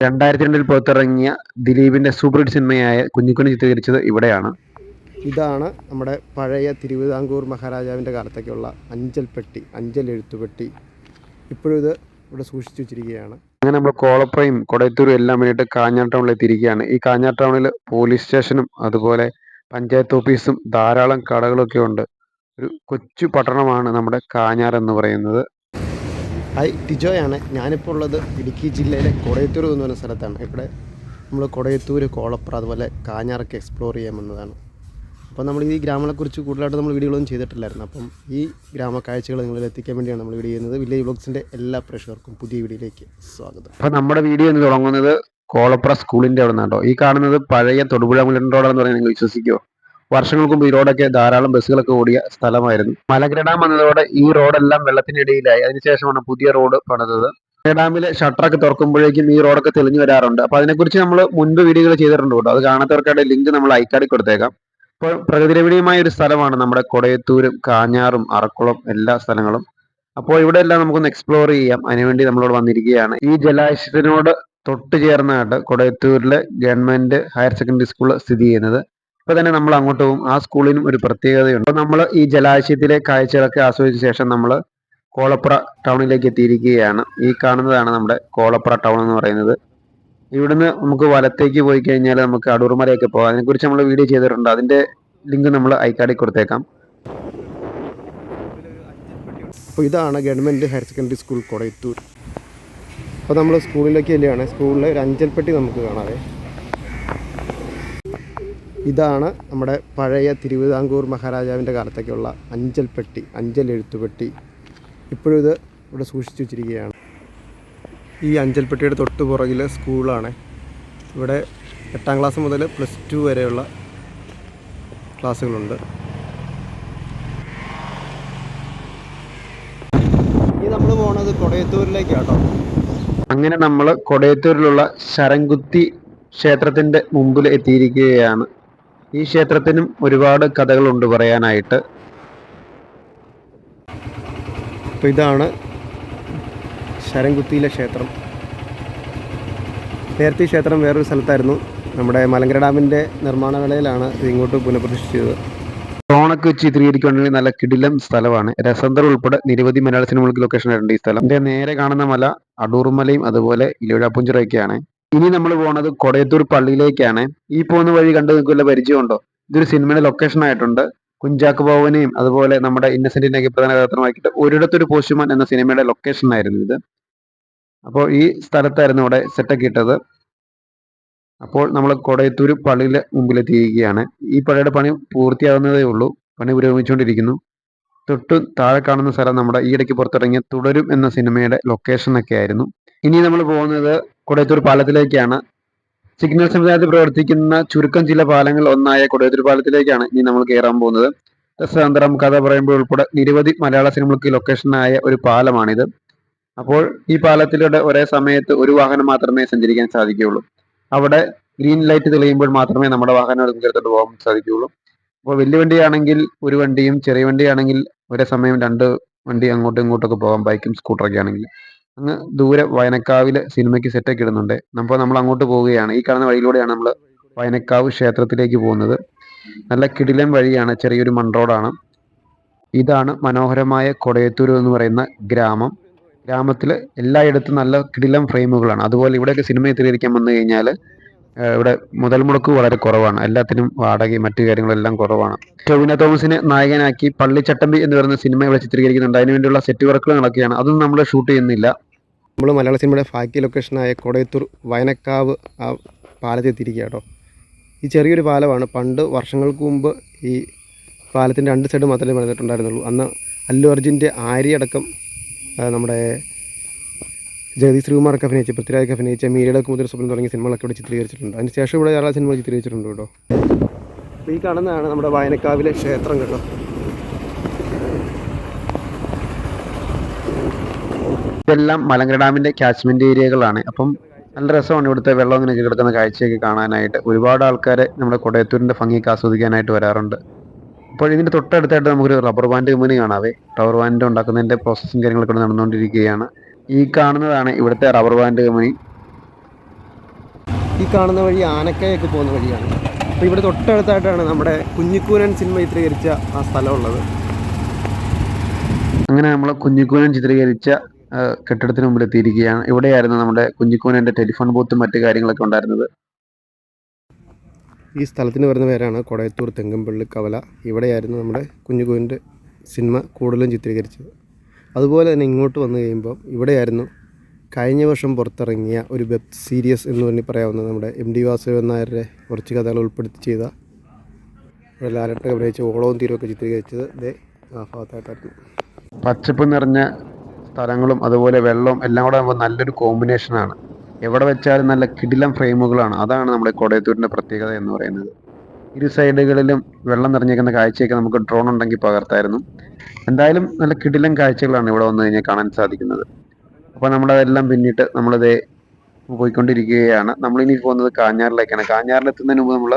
രണ്ടായിരത്തി രണ്ടിൽ പുറത്തിറങ്ങിയ ദിലീപിന്റെ സൂപ്പർ ഹിറ്റ് സിനിമയായ കുഞ്ഞിക്കുഞ്ഞി ചിത്രീകരിച്ചത് ഇവിടെയാണ്. ഇതാണ് നമ്മുടെ പഴയ തിരുവിതാംകൂർ മഹാരാജാവിന്റെ കാലത്തൊക്കെയുള്ള അഞ്ചൽ പെട്ടി അഞ്ചൽ എഴുത്തുപെട്ടി ഇപ്പോഴും ഇത് ഇവിടെ സൂക്ഷിച്ചു വെച്ചിരിക്കുകയാണ്. അങ്ങനെ നമ്മൾ കോളപ്പുറയും കൊടയത്തൂരും എല്ലാം വേണ്ടിയിട്ട് കാഞ്ഞാർ ടൗണിൽ എത്തിയിരിക്കുകയാണ്. ഈ കാഞ്ഞാർ ടൗണിൽ പോലീസ് സ്റ്റേഷനും അതുപോലെ പഞ്ചായത്ത് ഓഫീസും ധാരാളം കടകളൊക്കെ ഉണ്ട്. ഒരു കൊച്ചു പട്ടണമാണ് നമ്മുടെ കാഞ്ഞാർ എന്ന് പറയുന്നത്. ഹായ് ടിജോയാണ്. ഞാനിപ്പോൾ ഉള്ളത് ഇടുക്കി ജില്ലയിലെ കൊടയത്തൂർ എന്ന് പറയുന്ന സ്ഥലത്താണ്. ഇവിടെ നമ്മൾ കൊടയത്തൂർ കോളപ്ര അതുപോലെ കാഞ്ഞാറൊക്കെ എക്സ്പ്ലോർ ചെയ്യാൻ വന്നതാണ്. അപ്പോൾ നമ്മൾ ഈ ഗ്രാമങ്ങളെക്കുറിച്ച് കൂടുതലായിട്ട് നമ്മൾ വീഡിയോകളൊന്നും ചെയ്തിട്ടില്ലായിരുന്നു. അപ്പം ഈ ഗ്രാമ കാഴ്ചകൾ നിങ്ങളിൽ എത്തിക്കാൻ വേണ്ടിയാണ് നമ്മൾ വീഡിയോ ചെയ്യുന്നത്. വില്ലേജ് ബ്ലോഗ്സിന്റെ എല്ലാ പ്രേക്ഷകർക്കും പുതിയ വീഡിയോയിലേക്ക് സ്വാഗതം. അപ്പോൾ നമ്മുടെ വീഡിയോ എന്ന് തുടങ്ങുന്നത് കോളപ്ര സ്കൂളിന്റെ അവിടെ നിന്നാട്ടോ ഈ കാണുന്നത് പഴയ തൊടുപുഴ റോഡാണെന്ന് പറയാൻ നിങ്ങൾ വിശ്വസിക്കുമോ വർഷങ്ങൾക്ക് മുമ്പ് ഈ റോഡൊക്കെ ധാരാളം ബസ്സുകളൊക്കെ ഓടിയ സ്ഥലമായിരുന്നു. മലങ്കര ഡാം വന്നതോടെ ഈ റോഡെല്ലാം വെള്ളത്തിനിടയിലായി. അതിനുശേഷമാണ് പുതിയ റോഡ് പണിതത്. ഡാമിലെ ഷട്ടറൊക്കെ തുറക്കുമ്പോഴേക്കും ഈ റോഡൊക്കെ തെളിഞ്ഞു വരാറുണ്ട്. അപ്പൊ അതിനെക്കുറിച്ച് നമ്മൾ മുൻപ് വീഡിയോകൾ ചെയ്തിട്ടുണ്ട് കേട്ടോ. അത് കാണാത്തവർക്കായിട്ട് ലിങ്ക് നമ്മൾ ഐക്കാടി കൊടുത്തേക്കാം. ഇപ്പോൾ പ്രകൃതിരമണീയമായ ഒരു സ്ഥലമാണ് നമ്മുടെ കൊടയത്തൂരും കാഞ്ഞാറും അറക്കുളം എല്ലാ സ്ഥലങ്ങളും. അപ്പോൾ ഇവിടെ എല്ലാം നമുക്കൊന്ന് എക്സ്പ്ലോർ ചെയ്യാം. അതിനുവേണ്ടി നമ്മളോട് വന്നിരിക്കുകയാണ്. ഈ ജലാശയത്തിനോട് തൊട്ട് ചേർന്നാണ് കൊടയത്തൂരിലെ ഗവൺമെന്റ് ഹയർ സെക്കൻഡറി സ്കൂൾ സ്ഥിതി ചെയ്യുന്നത് ഇപ്പൊ തന്നെ നമ്മൾ അങ്ങോട്ട് പോകും. ആ സ്കൂളിനും ഒരു പ്രത്യേകതയുണ്ട്. അപ്പൊ നമ്മൾ ഈ ജലാശയത്തിലെ കാഴ്ചകളൊക്കെ ആസ്വദിച്ച ശേഷം നമ്മൾ കോളപ്ര ടൗണിലേക്ക് എത്തിയിരിക്കുകയാണ്. ഈ കാണുന്നതാണ് നമ്മുടെ കോളപ്ര ടൗൺ എന്ന് പറയുന്നത്. ഇവിടുന്ന് നമുക്ക് വലത്തേക്ക് പോയി കഴിഞ്ഞാൽ നമുക്ക് അടൂർമലയൊക്കെ പോകാം. അതിനെക്കുറിച്ച് നമ്മൾ വീഡിയോ ചെയ്തിട്ടുണ്ട്. അതിന്റെ ലിങ്ക് നമ്മൾ ഐക്കാർഡിൽ കൊടുത്തേക്കാം. അപ്പോൾ ഇതാണ് government higher secondary school Kodayathoor അപ്പോൾ നമ്മൾ സ്കൂളിലേക്ക് ചെല്ലുകയാണ്. സ്കൂളിലെ ഒരു അഞ്ചൽപ്പെട്ടി നമുക്ക് കാണാവേ. ഇതാണ് നമ്മുടെ പഴയ തിരുവിതാംകൂർ മഹാരാജാവിന്റെ കാലത്തൊക്കെയുള്ള അഞ്ചൽപ്പെട്ടി അഞ്ചൽ എഴുത്തുപെട്ടി ഇപ്പോഴും ഇത് ഇവിടെ സൂക്ഷിച്ചു വെച്ചിരിക്കുകയാണ്. ഈ അഞ്ചൽപ്പെട്ടിയുടെ തൊട്ട് പുറകിൽ സ്കൂളാണ്. ഇവിടെ എട്ടാം ക്ലാസ് മുതൽ പ്ലസ് ടു വരെയുള്ള ക്ലാസ്സുകളുണ്ട്. ഇനി നമ്മൾ പോണത് കൊടയത്തൂരിലേക്കാട്ടോ. അങ്ങനെ നമ്മൾ കൊടയത്തൂരിലുള്ള ശരംകുത്തി ക്ഷേത്രത്തിന്റെ മുമ്പിൽ എത്തിയിരിക്കുകയാണ്. ഈ ക്ഷേത്രത്തിനും ഒരുപാട് കഥകളുണ്ട് പറയാനായിട്ട്. അപ്പോൾ ഇതാണ് ശരംകുത്തിയിലെ ക്ഷേത്രം. നേരത്തെ ക്ഷേത്രം വേറൊരു സ്ഥലത്തായിരുന്നു. നമ്മുടെ മലങ്കര ഡാമിന്റെ നിർമ്മാണ വേളയിലാണ് ഇങ്ങോട്ട് പുനഃപ്രതിഷ്ഠിച്ചത്. ഓണക്ക് വെച്ച് ചിത്രീകരിക്കുകയാണെങ്കിൽ നല്ല കിടിലം സ്ഥലമാണ്. രസന്തർ ഉൾപ്പെടെ നിരവധി മലയാള സിനിമകൾക്ക് ലൊക്കേഷൻ ആയിട്ടുണ്ട് ഈ സ്ഥലം. ഇതിന്റെ നേരെ കാണുന്ന മല അടൂർമലയും അതുപോലെ ഇലവിഴാപ്പുഞ്ചിറയൊക്കെയാണ് ഇനി നമ്മൾ പോകുന്നത് കൊടയത്തൂർ പള്ളിയിലേക്കാണ്. ഈ പോകുന്ന വഴി കണ്ടു നിൽക്കില്ല പരിചയമുണ്ടോ? ഇതൊരു സിനിമയുടെ ലൊക്കേഷൻ ആയിട്ടുണ്ട്. കുഞ്ചാക്ക് ബോവനെയും അതുപോലെ നമ്മുടെ ഇന്നസെന്റിനെയൊക്കെ പ്രധാന കഥാപാത്രമാക്കിയിട്ട് ഒരിടത്തൊരു പോസ്റ്റുമാൻ എന്ന സിനിമയുടെ ലൊക്കേഷൻ ആയിരുന്നു ഇത്. അപ്പോൾ ഈ സ്ഥലത്തായിരുന്നു അവിടെ സെറ്റൊക്കെ ഇട്ടത്. അപ്പോൾ നമ്മൾ കൊടയത്തൂർ പള്ളിയിലെ മുമ്പിലെത്തിയിരിക്കുകയാണ്. ഈ പള്ളിയുടെ പണി പൂർത്തിയാകുന്നതേ ഉള്ളൂ. പണി പുരോഗമിച്ചുകൊണ്ടിരിക്കുന്നു. തൊട്ട് താഴെ കാണുന്ന സ്ഥലം നമ്മുടെ ഈയിടയ്ക്ക് പുറത്തിറങ്ങിയ തുടരും എന്ന സിനിമയുടെ ലൊക്കേഷൻ ഒക്കെ ആയിരുന്നു. ഇനി നമ്മൾ പോകുന്നത് കൊടയത്തൂർ പാലത്തിലേക്കാണ്. സിഗ്നൽ സംവിധാനത്തിൽ പ്രവർത്തിക്കുന്ന ചുരുക്കം ചില പാലങ്ങൾ ഒന്നായ കൊടയത്തൂർ പാലത്തിലേക്കാണ് ഇനി നമ്മൾ കയറാൻ പോകുന്നത്. രസതന്ത്രം കഥ പറയുമ്പോൾ ഉൾപ്പെടെ നിരവധി മലയാള സിനിമകൾക്ക് ലൊക്കേഷനായ ഒരു പാലമാണിത്. അപ്പോൾ ഈ പാലത്തിലൂടെ ഒരേ സമയത്ത് ഒരു വാഹനം മാത്രമേ സഞ്ചരിക്കാൻ സാധിക്കുകയുള്ളൂ. അവിടെ ഗ്രീൻ ലൈറ്റ് തെളിയുമ്പോൾ മാത്രമേ നമ്മുടെ വാഹനം എടുത്തിട്ട് പോകാൻ സാധിക്കുകയുള്ളൂ. അപ്പോൾ വലിയ വണ്ടിയാണെങ്കിൽ ഒരു വണ്ടിയും ചെറിയ വണ്ടിയാണെങ്കിൽ ഒരേ സമയം രണ്ട് വണ്ടി അങ്ങോട്ടും ഇങ്ങോട്ടൊക്കെ പോകാം. ബൈക്കും സ്കൂട്ടറൊക്കെ ആണെങ്കിൽ. അങ്ങ് ദൂരെ വയനക്കാവിൽ സിനിമയ്ക്ക് സെറ്റൊക്കെ ഇടുന്നുണ്ട്. അപ്പോൾ നമ്മൾ അങ്ങോട്ട് പോവുകയാണ്. ഈ കാണുന്ന വഴിയിലൂടെയാണ് നമ്മൾ വയനക്കാവ് ക്ഷേത്രത്തിലേക്ക് പോകുന്നത്. നല്ല കിടിലൻ വഴിയാണ്. ചെറിയൊരു മൺറോഡാണ് ഇതാണ് മനോഹരമായ കൊടയത്തൂർ എന്ന് പറയുന്ന ഗ്രാമം. ഗ്രാമത്തിൽ എല്ലായിടത്തും നല്ല കിടിലം ഫ്രെയിമുകളാണ്. അതുപോലെ ഇവിടെയൊക്കെ സിനിമ ചിത്രീകരിക്കാൻ വന്നു കഴിഞ്ഞാൽ ഇവിടെ മുതൽ മുടക്ക് വളരെ കുറവാണ്. എല്ലാത്തിനും വാടകയും മറ്റു കാര്യങ്ങളെല്ലാം കുറവാണ്. ടൊവിന തോമസിനെ നായകനാക്കി പള്ളിച്ചട്ടമ്പി എന്ന് പറയുന്ന സിനിമ ഇവിടെ ചിത്രീകരിക്കുന്നുണ്ട്. അതിനുവേണ്ടിയുള്ള സെറ്റ് വർക്കുകൾ നടക്കുകയാണ്. അതൊന്നും നമ്മൾ ഷൂട്ട് ചെയ്യുന്നില്ല. നമ്മൾ മലയാള സിനിമയുടെ ഫാക്കി ലൊക്കേഷനായ കൊടയത്തൂർ വയനക്കാവ് ആ പാലത്തെത്തിയിരിക്കുക കേട്ടോ ഈ ചെറിയൊരു പാലമാണ്. പണ്ട് വർഷങ്ങൾക്ക് മുമ്പ് ഈ പാലത്തിന്റെ രണ്ട് സൈഡ് മാത്രമേ പണിതിട്ടുണ്ടായിരുന്നുള്ളൂ. അന്ന് അല്ലു അർജുന്റെ ആര്യടക്കം നമ്മുടെ ജഗദീഷ് ശ്രീകുമാറൊക്കെ അഭിനയിച്ച പൃഥ്വിരാജൊക്കെ അഭിനയിച്ച മീരയുടെ കുമുദർ സ്വപ്നം തുടങ്ങിയ സിനിമകളൊക്കെ ഇവിടെ ചിത്രീകരിച്ചിട്ടുണ്ട്. അതിന് ശേഷം ഇവിടെ ധാരാളം സിനിമകൾ ചിത്രീകരിച്ചിട്ടുണ്ട് കേട്ടോ. ഈ കാണുന്നതാണ് നമ്മുടെ വയനക്കാവിലെ ക്ഷേത്രം കേട്ടോ. ഇതെല്ലാം മലങ്കര ഡാമിന്റെ കാച്ച്മെന്റ് ഏരിയകളാണ് അപ്പം നല്ല രസമാണ് ഇവിടുത്തെ വെള്ളം ഇങ്ങനെ കിടക്കുന്ന കാഴ്ചയൊക്കെ കാണാനായിട്ട്. ഒരുപാട് ആൾക്കാരെ നമ്മുടെ കൊടയത്തൂരിന്റെ ഭംഗിയൊക്കെ ആസ്വദിക്കാനായിട്ട് വരാറുണ്ട്. അപ്പോൾ ഇതിന്റെ തൊട്ടടുത്തായിട്ട് നമുക്കൊരു റബ്ബർ ബാൻഡ് കമ്പനി കാണാവേ. റബ്ബർ ബാൻഡ് ഉണ്ടാക്കുന്നതിന്റെ പ്രോസസ്സും കാര്യങ്ങളൊക്കെ ഇവിടെ നടന്നുകൊണ്ടിരിക്കുകയാണ്. ഈ കാണുന്നതാണ് ഇവിടുത്തെ റബ്ബർ ബാൻഡ് കമ്പനി ഈ കാണുന്ന വഴി ആനക്കയൊക്കെ പോകുന്ന വഴിയാണ്. അപ്പോൾ ഇവിടെ തൊട്ടടുത്തായിട്ടാണ് നമ്മുടെ കുഞ്ഞിക്കൂനൻ സിനിമ ചിത്രീകരിച്ച ആ സ്ഥലമുള്ളത് അങ്ങനെ നമ്മൾ കുഞ്ഞിക്കൂനൻ ചിത്രീകരിച്ച കെട്ടിടത്തിന് മുമ്പിൽ എത്തിയിരിക്കുകയാണ്. ഇവിടെയായിരുന്നു നമ്മുടെ കുഞ്ഞിക്കൂനന്റെ ടെലിഫോൺ ബൂത്തും മറ്റു കാര്യങ്ങളൊക്കെ ഉണ്ടായിരുന്നത്. ഈ സ്ഥലത്തിന് വരുന്ന പേരാണ് കൊടയത്തൂർ തെങ്കമ്പള്ളി കവല. ഇവിടെയായിരുന്നു നമ്മുടെ കുഞ്ഞുകൂവിന്റെ സിനിമ കൂടുതലും ചിത്രീകരിച്ചത്. അതുപോലെ തന്നെ ഇങ്ങോട്ട് വന്നു കഴിയുമ്പോൾ ഇവിടെയായിരുന്നു കഴിഞ്ഞ വർഷം പുറത്തിറങ്ങിയ ഒരു വെബ് സീരീസ് എന്ന് പറഞ്ഞ് പറയാവുന്ന നമ്മുടെ എം ഡി വാസുദേവൻ നായരുടെ കുറച്ച് കഥകൾ ഉൾപ്പെടുത്തി ചെയ്ത ലാലട്ടൊക്കെ അഭിനയിച്ച ഓളവും തീരമൊക്കെ ചിത്രീകരിച്ചത് ദേ ആ ഭാഗത്തായിട്ടായിരുന്നു. പച്ചപ്പ് നിറഞ്ഞ സ്ഥലങ്ങളും അതുപോലെ വെള്ളവും എല്ലാം കൂടെ ആകുമ്പോൾ നല്ലൊരു കോമ്പിനേഷനാണ് എവിടെ വെച്ചാലും നല്ല കിടിലം ഫ്രെയിമുകളാണ്. അതാണ് നമ്മുടെ കൊടയത്തൂരിന്റെ പ്രത്യേകത എന്ന് പറയുന്നത്. ഇരു സൈഡുകളിലും വെള്ളം നിറഞ്ഞിരിക്കുന്ന കാഴ്ചയൊക്കെ നമുക്ക് ഡ്രോൺ ഉണ്ടെങ്കിൽ പകർത്തായിരുന്നു. എന്തായാലും നല്ല കിടിലം കാഴ്ചകളാണ് ഇവിടെ വന്നു കഴിഞ്ഞാൽ കാണാൻ സാധിക്കുന്നത്. അപ്പോൾ നമ്മളതെല്ലാം പിന്നിട്ട് നമ്മളിതേ പോയിക്കൊണ്ടിരിക്കുകയാണ്. നമ്മളിനി പോകുന്നത് കാഞ്ഞാറിലേക്കാണ്. കാഞ്ഞാറിലെത്തുന്നതിന് മുമ്പ് നമ്മൾ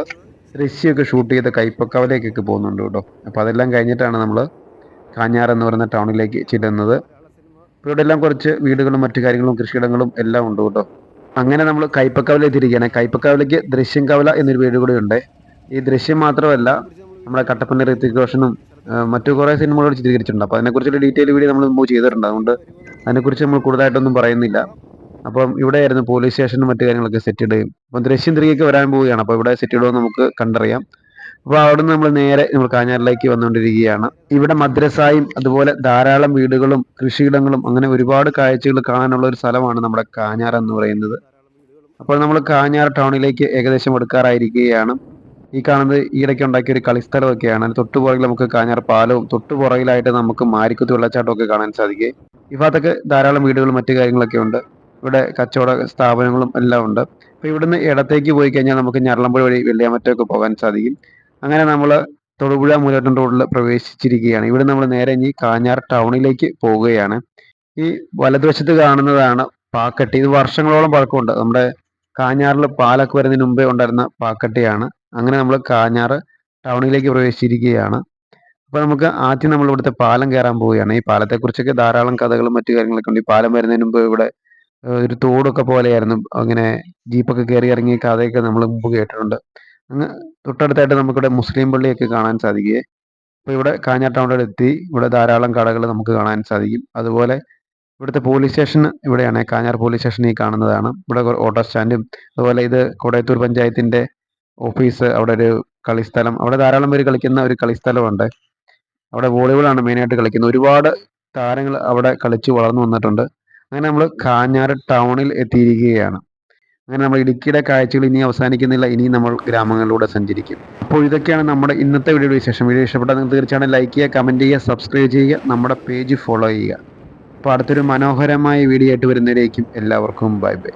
ദൃശ്യമൊക്കെ ഷൂട്ട് ചെയ്ത കൈപ്പക്കവലേക്കൊക്കെ പോകുന്നുണ്ട് കേട്ടോ. അപ്പോൾ അതെല്ലാം കഴിഞ്ഞിട്ടാണ് നമ്മൾ കാഞ്ഞാർ എന്ന് പറയുന്ന ടൗണിലേക്ക് ചെല്ലുന്നത്. ഇപ്പോൾ ഇവിടെ എല്ലാം കുറച്ച് വീടുകളും മറ്റു കാര്യങ്ങളും കൃഷിയിടങ്ങളും എല്ലാം ഉണ്ട് കേട്ടോ. അങ്ങനെ നമ്മൾ കൈപ്പക്കവല എത്തിയിരിക്കുകയാണ് കൈപ്പക്കവലയ്ക്ക് ദൃശ്യം കവല എന്നൊരു വീട് കൂടി ഉണ്ട്. ഈ ദൃശ്യം മാത്രമല്ല നമ്മുടെ കട്ടപ്പന ഋത്വിക് റോഷനും മറ്റു കുറേ സിനിമകൾ ചിത്രീകരിച്ചിട്ടുണ്ട്. അപ്പോൾ അതിനെക്കുറിച്ചൊരു ഡീറ്റെയിൽ വീഡിയോ നമ്മൾ മുമ്പ് ചെയ്തിട്ടുണ്ട്. അതുകൊണ്ട് അതിനെക്കുറിച്ച് നമ്മൾ കൂടുതലായിട്ടൊന്നും പറയുന്നില്ല. അപ്പം ഇവിടെയായിരുന്നു പോലീസ് സ്റ്റേഷനും മറ്റു കാര്യങ്ങളൊക്കെ സെറ്റ് ഇടുകയും. അപ്പം ദൃശ്യം തിരികെ വരാൻ പോവുകയാണ്. അപ്പോൾ ഇവിടെ സെറ്റ് ഇടുമെന്ന് നമുക്ക് കണ്ടറിയാം. അപ്പോൾ അവിടുന്ന് നമ്മൾ നേരെ നമ്മൾ കാഞ്ഞാറിലേക്ക് വന്നുകൊണ്ടിരിക്കുകയാണ്. ഇവിടെ മദ്രസായും അതുപോലെ ധാരാളം വീടുകളും കൃഷിയിടങ്ങളും അങ്ങനെ ഒരുപാട് കാഴ്ചകൾ കാണാനുള്ള ഒരു സ്ഥലമാണ് നമ്മുടെ കാഞ്ഞാർ എന്ന് പറയുന്നത്. അപ്പോൾ നമ്മൾ കാഞ്ഞാർ ടൗണിലേക്ക് ഏകദേശം എടുക്കാറായിരിക്കുകയാണ്. ഈ കാണുന്നത് ഈയിടയ്ക്ക് ഉണ്ടാക്കിയ ഒരു കളിസ്ഥലമൊക്കെയാണ്. തൊട്ടു പുറകിൽ നമുക്ക് കാഞ്ഞാർ പാലവും തൊട്ടു പുറകിലായിട്ട് നമുക്ക് മാരിക്കുത്തി വെള്ളച്ചാട്ടമൊക്കെ കാണാൻ സാധിക്കും. ഈ ഭാഗത്തൊക്കെ ധാരാളം വീടുകളും മറ്റു കാര്യങ്ങളൊക്കെ ഉണ്ട്. ഇവിടെ കച്ചവട സ്ഥാപനങ്ങളും എല്ലാം ഉണ്ട്. അപ്പോൾ ഇവിടുന്ന് ഇടത്തേക്ക് പോയി കഴിഞ്ഞാൽ നമുക്ക് ഞരളമ്പുഴ വഴി വെള്ളിയാമറ്റമൊക്കെ പോകാൻ സാധിക്കും. അങ്ങനെ നമ്മൾ തൊടുപുഴ മൂലട്ടൻ റോഡിൽ പ്രവേശിച്ചിരിക്കുകയാണ്. ഇവിടെ നമ്മൾ നേരെ ഇനി കാഞ്ഞാർ ടൗണിലേക്ക് പോവുകയാണ്. ഈ വലതുവശത്ത് കാണുന്നതാണ് പാക്കട്ടി. ഇത് വർഷങ്ങളോളം പഴക്കമുണ്ട്. നമ്മുടെ കാഞ്ഞാറിൽ പാലൊക്കെ വരുന്നതിന് മുമ്പേ ഉണ്ടായിരുന്ന പാക്കട്ടിയാണ്. അങ്ങനെ നമ്മൾ കാഞ്ഞാർ ടൗണിലേക്ക് പ്രവേശിച്ചിരിക്കുകയാണ്. അപ്പോൾ നമുക്ക് ആദ്യം നമ്മൾ ഇവിടുത്തെ പാലം കയറാൻ പോവുകയാണ്. ഈ പാലത്തെക്കുറിച്ചൊക്കെ ധാരാളം കഥകളും മറ്റു കാര്യങ്ങളൊക്കെ ഉണ്ട്. ഈ പാലം വരുന്നതിന് മുമ്പ് ഇവിടെ ഒരു തോടൊക്കെ പോലെയായിരുന്നു. അങ്ങനെ ജീപ്പൊക്കെ കയറി ഇറങ്ങിയ കഥയൊക്കെ നമ്മൾ മുമ്പ് കേട്ടിട്ടുണ്ട്. അങ്ങ് തൊട്ടടുത്തായിട്ട് നമുക്കിവിടെ മുസ്ലിം പള്ളിയൊക്കെ കാണാൻ സാധിക്കുകയെ. അപ്പോൾ ഇവിടെ കാഞ്ഞാർ ടൗണിൽ എത്തി ഇവിടെ ധാരാളം കടകൾ നമുക്ക് കാണാൻ സാധിക്കും. അതുപോലെ ഇവിടുത്തെ പോലീസ് സ്റ്റേഷൻ ഇവിടെയാണ്. കാഞ്ഞാർ പോലീസ് സ്റ്റേഷൻ ഈ കാണുന്നതാണ്. ഇവിടെ ഓട്ടോ സ്റ്റാൻഡും അതുപോലെ ഇത് കൊടയത്തൂർ പഞ്ചായത്തിന്റെ ഓഫീസ് അവിടെ ഒരു കളിസ്ഥലം. അവിടെ ധാരാളം പേര് കളിക്കുന്ന ഒരു കളിസ്ഥലമുണ്ട്. അവിടെ വോളിബോളാണ് മെയിനായിട്ട് കളിക്കുന്നത്. ഒരുപാട് താരങ്ങൾ അവിടെ കളിച്ച് വളർന്നു വന്നിട്ടുണ്ട്. അങ്ങനെ നമ്മൾ കാഞ്ഞാർ ടൗണിൽ എത്തിയിരിക്കുകയാണ്. അങ്ങനെ നമ്മൾ ഇടുക്കിയുടെ കാഴ്ചകൾ ഇനി അവസാനിക്കുന്നില്ല. ഇനി നമ്മൾ ഗ്രാമങ്ങളിലൂടെ സഞ്ചരിക്കും. അപ്പോൾ ഇതൊക്കെയാണ് നമ്മുടെ ഇന്നത്തെ വീഡിയോ വിശേഷം. വീഡിയോ ഇഷ്ടപ്പെട്ടാൽ നിങ്ങൾ തീർച്ചയായിട്ടും ലൈക്ക് ചെയ്യുക കമന്റ് ചെയ്യുക സബ്സ്ക്രൈബ് ചെയ്യുക നമ്മുടെ പേജ് ഫോളോ ചെയ്യുക. അപ്പോൾ അടുത്തൊരു മനോഹരമായ വീഡിയോ ആയിട്ട് വരുന്നതിലേക്കും എല്ലാവർക്കും ബൈ ബൈ